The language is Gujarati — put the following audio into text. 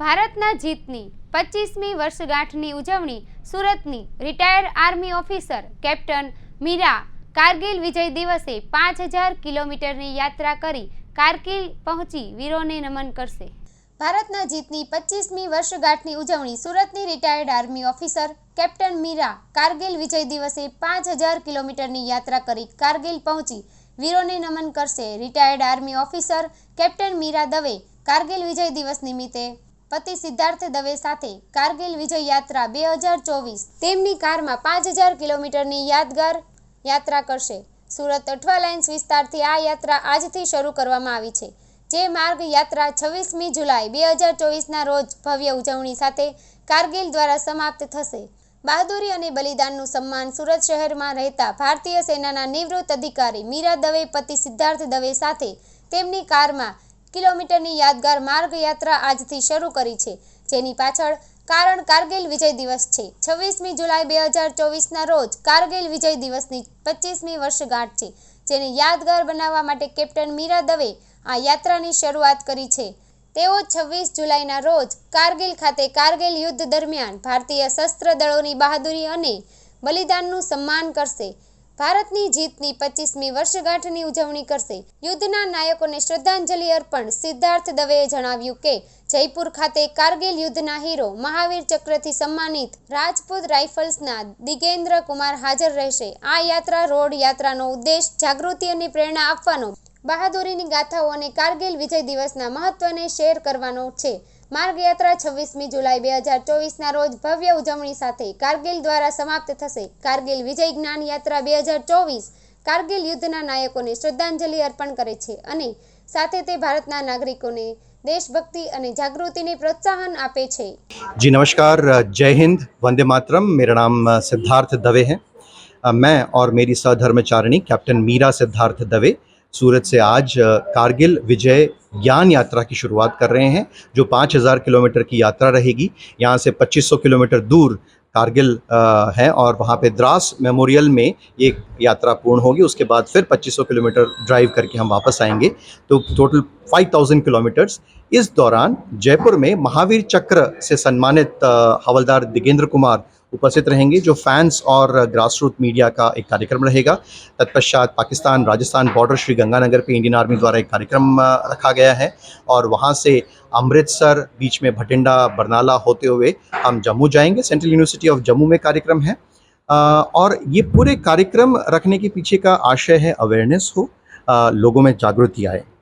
ભારતના જીતની પચીસમી વર્ષગાંઠની ઉજવણી સુરતની retired army officer captain Meera Kargil Vijay દિવસે પાંચ હજાર કિલોમીટરની યાત્રા કરી કારગિલ પહોંચી વીરોને નમન કરશે. ભારતના જીતની પચીસમી વર્ષગાંઠની ઉજવણી સુરતની retired army officer captain Meera Kargil Vijay દિવસે પાંચ હજાર કિલોમીટરની યાત્રા કરી કારગિલ પહોંચી વીરોને નમન કરશે. Retired army officer captain Meera Dave Kargil Vijay Diwas નિમિત્તે પતિ સિદ્ધાર્થ દવે સાથે કારગિલ વિજય યાત્રા બે હજાર ચોવીસ. તેમની કારમાં પાંચ હજાર કિલોમીટરની યાદગાર યાત્રા કરશે. સુરત અઠવા લાઇન્સ વિસ્તારથી આ યાત્રા આજથી શરૂ કરવામાં આવી છે. જે માર્ગ યાત્રા છવ્વીસમી જુલાઈ બે હજાર ચોવીસના રોજ ભવ્ય ઉજવણી સાથે કારગિલ દ્વારા સમાપ્ત થશે. બહાદુરી અને બલિદાનનું સન્માન સુરત શહેરમાં રહેતા ભારતીય સેનાના નિવૃત્ત અધિકારી મીરા દવે, પતિ સિદ્ધાર્થ દવે સાથે તેમની કારમાં કિલોમીટરની યાદગાર માર્ગ યાત્રા આજથી શરૂ કરી છે. જેની પાછળ કારણ કારગિલ વિજય દિવસ છે. છવ્વીસમી જુલાઈ બે હજાર ચોવીસના રોજ કારગિલ વિજય દિવસની પચીસમી વર્ષગાંઠ છે. જેને યાદગાર બનાવવા માટે કેપ્ટન મીરા દવે આ યાત્રાની શરૂઆત કરી છે. તેઓ છવ્વીસ જુલાઈના રોજ કારગિલ ખાતે કારગિલ યુદ્ધ દરમિયાન ભારતીય શસ્ત્ર દળોની બહાદુરી અને બલિદાનનું સન્માન કરશે. ભારતની જીતની પચીસમી વર્ષગાંઠની ઉજવણી કરશે. યુદ્ધના નાયકોને શ્રદ્ધાંજલિ અર્પણ સિદ્ધાર્થ દવેએ જણાવ્યું કે, જયપુર ખાતે કારગિલ યુદ્ધના હીરો મહાવીર ચક્રથી સન્માનિત રાજપૂત રાઇફલ્સના દિગેન્દ્ર કુમાર હાજર રહેશે. આ યાત્રા રોડ યાત્રાનો ઉદ્દેશ જાગૃતિ અને પ્રેરણા આપવાનો, બહાદુરીની ગાથાઓ અને કારગિલ વિજય દિવસના મહત્વને શેર કરવાનો છે. માર્ગ યાત્રા છવ્વીસમી જુલાઈ બે હજાર ચોવીસના રોજ ભવ્ય ઉજવણી સાથે કારગિલ દ્વારા સમાપ્ત થશે કારગિલ વિજય જ્ઞાન યાત્રા બે હજાર ચોવીસ કારગિલ યુદ્ધના નાયકોને શ્રદ્ધાંજલિ અર્પણ કરે છે અને સાથે તે ભારતના નાગરિકોને દેશભક્તિ અને જાગૃતિને પ્રોત્સાહન આપે છે जी नमस्कार जय हिंद वंदे मातरम मेरा नाम सिद्धार्थ दवे है मैं और मेरी सहधर्मचारिणी कैप्टन मीरा सिद्धार्थ दवे सूरत से आज कारगिल विजय ज्ञान यात्रा की शुरुआत कर रहे हैं, जो 5000 किलोमीटर की यात्रा रहेगी। यहाँ से 2500 किलोमीटर दूर कारगिल है और वहाँ पे द्रास मेमोरियल में ये यात्रा पूर्ण होगी। उसके बाद फिर 2500 किलोमीटर ड्राइव करके हम वापस आएँगे। तो टोटल 5000 किलोमीटर्स इस दौरान जयपुर में महावीर चक्र से सम्मानित हवलदार दिगेंद्र कुमार उपस्थित रहेंगे, जो फैंस और ग्रास रूट मीडिया का एक कार्यक्रम रहेगा। तत्पश्चात पाकिस्तान, राजस्थान बॉर्डर श्री गंगानगर पे इंडियन आर्मी द्वारा एक कार्यक्रम रखा गया है और वहाँ से अमृतसर बीच में भटिंडा, बरनाला होते हुए हम जम्मू जाएँगे। सेंट्रल यूनिवर्सिटी ऑफ़ जम्मू में कार्यक्रम है। और ये पूरे कार्यक्रम रखने के पीछे का आशय है अवेयरनेस हो लोगों में जागृति आए।